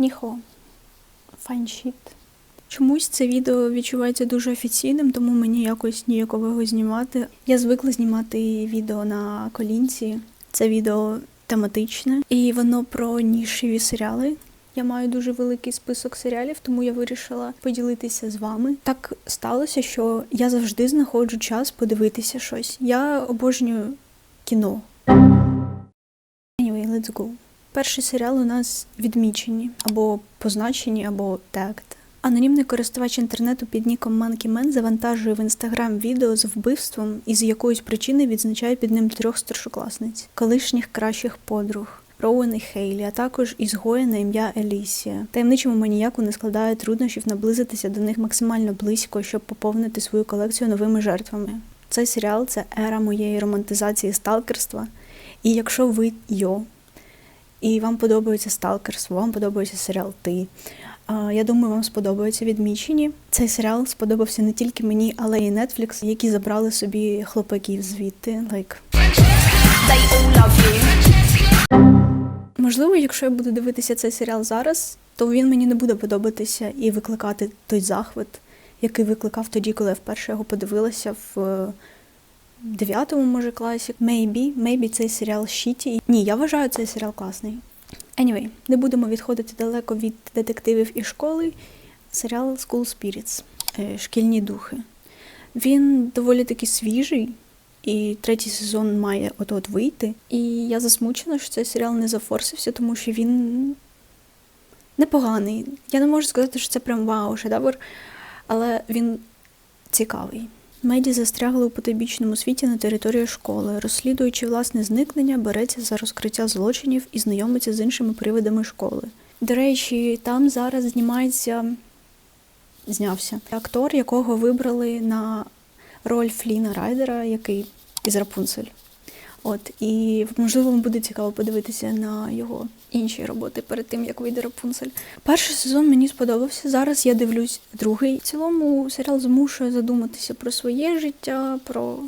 Ніхо. Файншіт. Чомусь це відео відчувається дуже офіційним, тому мені якось ніяково його знімати. Я звикла знімати відео на колінці. Це відео тематичне, і воно про нішеві серіали. Я маю дуже великий список серіалів, тому я вирішила поділитися з вами. Так сталося, що я завжди знаходжу час подивитися щось. Я обожнюю кіно. Anyway, let's go. Перший серіал у нас відмічені або позначені, або тегд. Анонімний користувач інтернету під ніком Monkey Man завантажує в інстаграм відео з вбивством і з якоїсь причини відзначає під ним трьох старшокласниць, колишніх кращих подруг. Роуен і Хейлі, а також ізгоя на ім'я Елісія. Таємничому маніяку не складає труднощів наблизитися до них максимально близько, щоб поповнити свою колекцію новими жертвами. Цей серіал це ера моєї романтизації сталкерства. І якщо ви йо, і вам подобається сталкерство, вам подобається серіал Ти. Я думаю, вам сподобаються відмічені. Цей серіал сподобався не тільки мені, але й Netflix, які забрали собі хлопаків звідти. Like. Можливо, якщо я буду дивитися цей серіал зараз, то він мені не буде подобатися і викликати той захват, який викликав тоді, коли я вперше його подивилася в дев'ятому, може, класі. Maybe, maybe цей серіал щиті. Ні, я вважаю цей серіал класний. Anyway, не будемо відходити далеко від детективів і школи. Серіал School Spirits е, Шкільні духи. Він доволі таки свіжий, і третій сезон має от-от вийти. І я засмучена, що цей серіал не зафорсився, тому що він непоганий. Я не можу сказати, що це прям вау, шедевр, але він цікавий. Меді застрягли у потойбічному світі на території школи. Розслідуючи власне зникнення, береться за розкриття злочинів і знайомиться з іншими привидами школи. До речі, там зараз знімається знявся актор, якого вибрали на роль Фліна Райдера, який із Рапунцель. От і можливо вам буде цікаво подивитися на його інші роботи перед тим, як вийде Рапунцель. Перший сезон мені сподобався. Зараз я дивлюсь другий. В цілому серіал змушує задуматися про своє життя, про,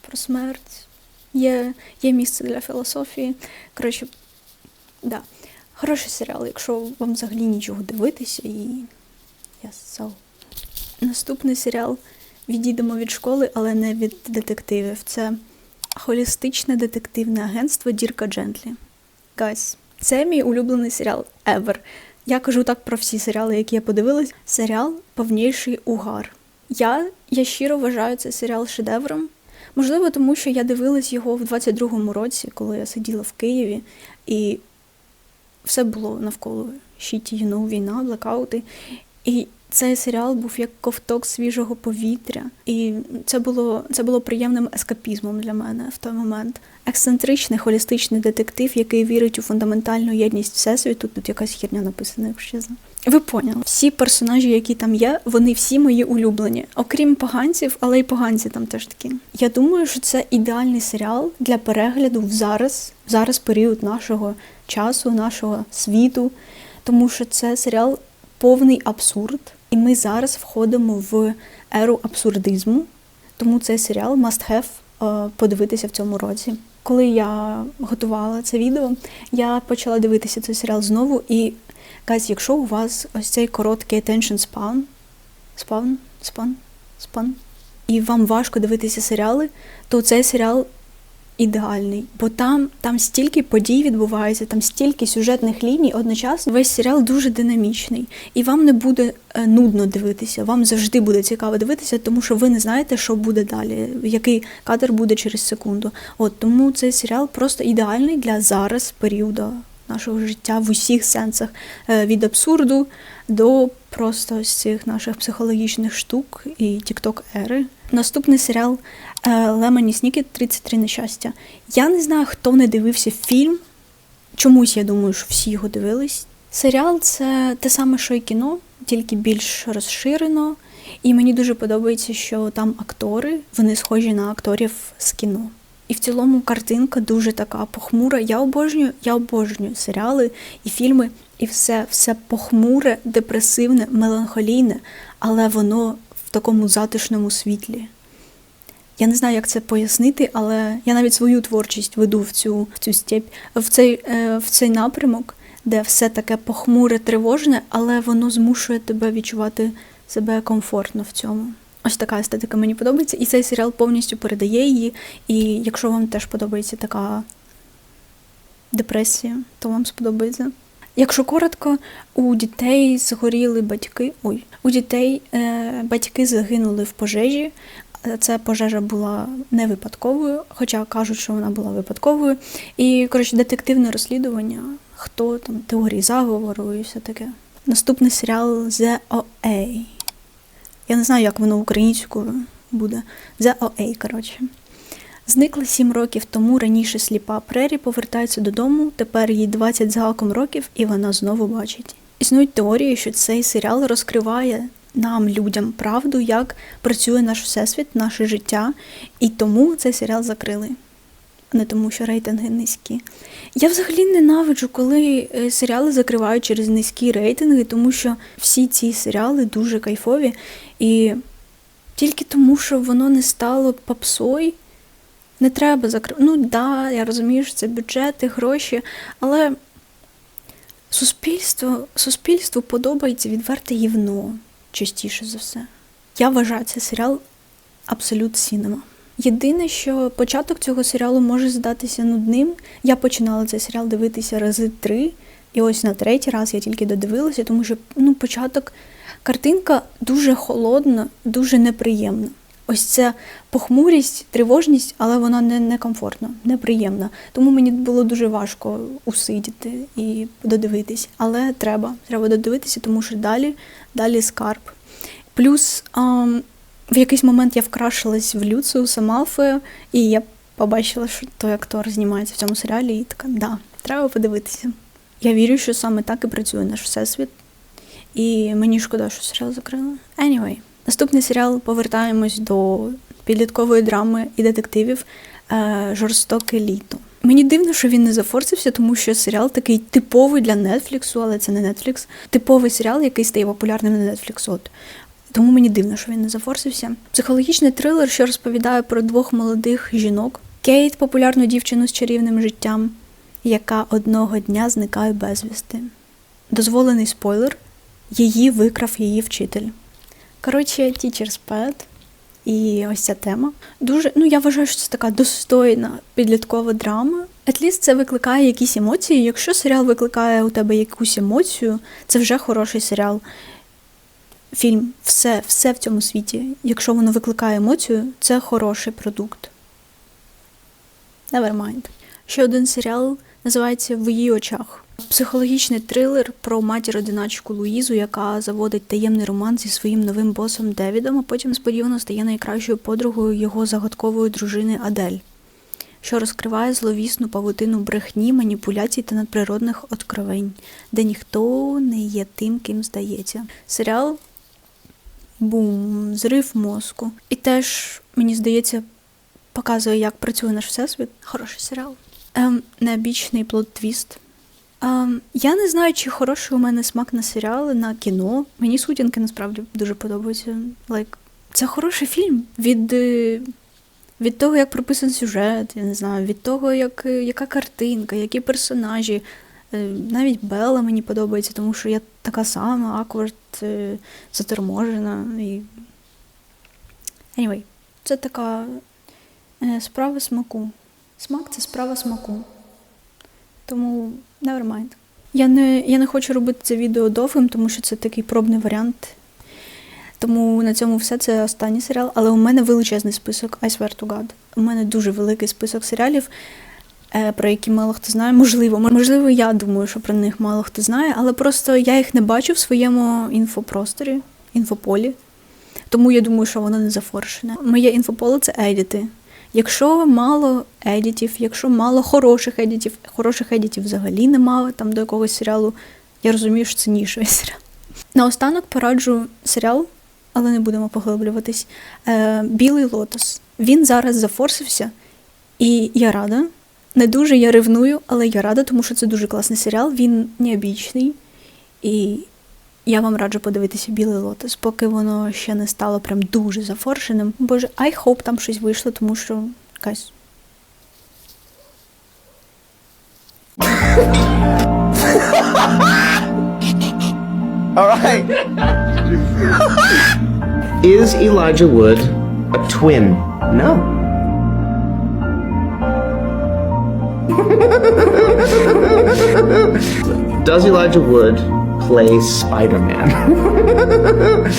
про смерть. Є, є місце для філософії. Коротше, да. Хороший серіал, якщо вам взагалі нічого дивитися і. Yes, so. Наступний серіал відійдемо від школи, але не від детективів. Це холістичне детективне агентство Дірка Джентлі. Guys, це мій улюблений серіал ever. Я кажу так про всі серіали, які я подивилась. Серіал повніший угар. Я, я щиро вважаю цей серіал шедевром. Можливо, тому що я дивилась його в 22-му році, коли я сиділа в Києві, і все було навколо щиті, війна, блекаути. І цей серіал був як ковток свіжого повітря, і це було це було приємним ескапізмом для мене в той момент. Ексцентричний холістичний детектив, який вірить у фундаментальну єдність всесвіту. Тут якась херня написана, якщо чесно. Ви поняли. Всі персонажі, які там є, вони всі мої улюблені, окрім поганців, але й поганці там теж такі. Я думаю, що це ідеальний серіал для перегляду в зараз, в зараз період нашого часу, нашого світу, тому що це серіал повний абсурд. І ми зараз входимо в еру абсурдизму, тому цей серіал must have е, подивитися в цьому році. Коли я готувала це відео, я почала дивитися цей серіал знову. І guys, якщо у вас ось цей короткий attention span, span, span, span, і вам важко дивитися серіали, то цей серіал ідеальний, бо там, там стільки подій відбувається, там стільки сюжетних ліній одночасно. Весь серіал дуже динамічний, і вам не буде е, нудно дивитися. Вам завжди буде цікаво дивитися, тому що ви не знаєте, що буде далі, який кадр буде через секунду. От тому цей серіал просто ідеальний для зараз періоду нашого життя в усіх сенсах е, від абсурду до просто ось цих наших психологічних штук і тікток ери. Наступний серіал е, Лемоні Снікет 33 нещастя. Я не знаю, хто не дивився фільм. Чомусь я думаю, що всі його дивились. Серіал це те саме, що і кіно, тільки більш розширено. І мені дуже подобається, що там актори, вони схожі на акторів з кіно. І в цілому картинка дуже така похмура. Я обожнюю, я обожнюю серіали і фільми, і все, все похмуре, депресивне, меланхолійне, але воно в такому затишному світлі. Я не знаю, як це пояснити, але я навіть свою творчість веду в цю в цю степь, в цей, е, в цей напрямок. де все таке похмуре, тривожне, але воно змушує тебе відчувати себе комфортно в цьому. Ось така естетика мені подобається, і цей серіал повністю передає її. І якщо вам теж подобається така депресія, то вам сподобається. Якщо коротко, у дітей згоріли батьки. Ой, у дітей е, батьки загинули в пожежі. Ця пожежа була не випадковою, хоча кажуть, що вона була випадковою. І коротше, детективне розслідування, хто там теорії заговору і все таке. Наступний серіал The OA. Я не знаю, як воно українською буде. The OA, коротше. Зникла сім років тому раніше сліпа Прері повертається додому. Тепер їй 20 з гаком років, і вона знову бачить. Існують теорії, що цей серіал розкриває нам, людям, правду, як працює наш всесвіт, наше життя, і тому цей серіал закрили. Не тому, що рейтинги низькі. Я взагалі ненавиджу, коли е, серіали закривають через низькі рейтинги, тому що всі ці серіали дуже кайфові. І тільки тому, що воно не стало попсой, не треба закривати. Ну да, я розумію, що це бюджети, гроші, але суспільство, суспільству подобається відверте гівно частіше за все. Я вважаю цей серіал абсолют сінема. Єдине, що початок цього серіалу може здатися нудним. Я починала цей серіал дивитися рази три, і ось на третій раз я тільки додивилася, тому що ну, початок картинка дуже холодна, дуже неприємна. Ось це похмурість, тривожність, але вона не некомфортна, неприємна. Тому мені було дуже важко усидіти і додивитись. Але треба, треба додивитися, тому що далі, далі скарб. Плюс ам, в якийсь момент я вкрашилась в Люциуса Малфоя, і я побачила, що той актор знімається в цьому серіалі, і така, да, треба подивитися. Я вірю, що саме так і працює наш всесвіт. І мені шкода, що серіал закрили. Anyway, наступний серіал повертаємось до підліткової драми і детективів е, Жорстоке літо. Мені дивно, що він не зафорсився, тому що серіал такий типовий для Нетфліксу, але це не Netflix. Типовий серіал, який стає популярним на Netflix. От. Тому мені дивно, що він не зафорсився. Психологічний трилер, що розповідає про двох молодих жінок: Кейт, популярну дівчину з чарівним життям, яка одного дня зникає безвісти. Дозволений спойлер: її викрав її вчитель. Коротше, Teacher's Pet і ось ця тема. Дуже, ну я вважаю, що це така достойна підліткова драма. Етліст це викликає якісь емоції. Якщо серіал викликає у тебе якусь емоцію, це вже хороший серіал. Фільм, все, все в цьому світі. Якщо воно викликає емоцію, це хороший продукт. Never mind. Ще один серіал називається В її очах. Психологічний трилер про матір-одиначку Луїзу, яка заводить таємний роман зі своїм новим босом Девідом, а потім несподівано стає найкращою подругою його загадкової дружини Адель, що розкриває зловісну павутину брехні, маніпуляцій та надприродних откровень, де ніхто не є тим, ким здається. Серіал бум, зрив мозку. І теж, мені здається, показує, як працює наш всесвіт. Хороший серіал. Ем, необічний плот-твіст. Ем, я не знаю, чи хороший у мене смак на серіали, на кіно. Мені сутінки насправді дуже подобаються. Like, це хороший фільм від, е, від того, як прописаний сюжет, я не знаю, від того, як, е, яка картинка, які персонажі. Е, Навіть Белла мені подобається, тому що я така сама, аквард, заторможена. І... Anyway, це така справа смаку. Смак це справа смаку. Тому never mind. Я не, я не хочу робити це відео довгим, тому що це такий пробний варіант. Тому на цьому все це останній серіал. Але у мене величезний список, I swear to God. У мене дуже великий список серіалів, е, про які мало хто знає. Можливо, можливо, я думаю, що про них мало хто знає, але просто я їх не бачу в своєму інфопросторі, інфополі. Тому я думаю, що воно не зафоршене. Моє інфополе це едіти. Якщо мало едітів, якщо мало хороших едітів, хороших едітів взагалі немає там до якогось серіалу, я розумію, що це нішовий серіал. Наостанок пораджу серіал, але не будемо поглиблюватись. Е, Білий лотос. Він зараз зафорсився, і я рада. Не дуже я ревную, але я рада, тому що це дуже класний серіал. Він необічний. І я вам раджу подивитися білий лотос, поки воно ще не стало прям дуже зафоршеним. Боже, I hope там щось вийшло, тому що якась. All right. Is Elijah Wood a twin? No. Does Elijah Wood Play Spider Man.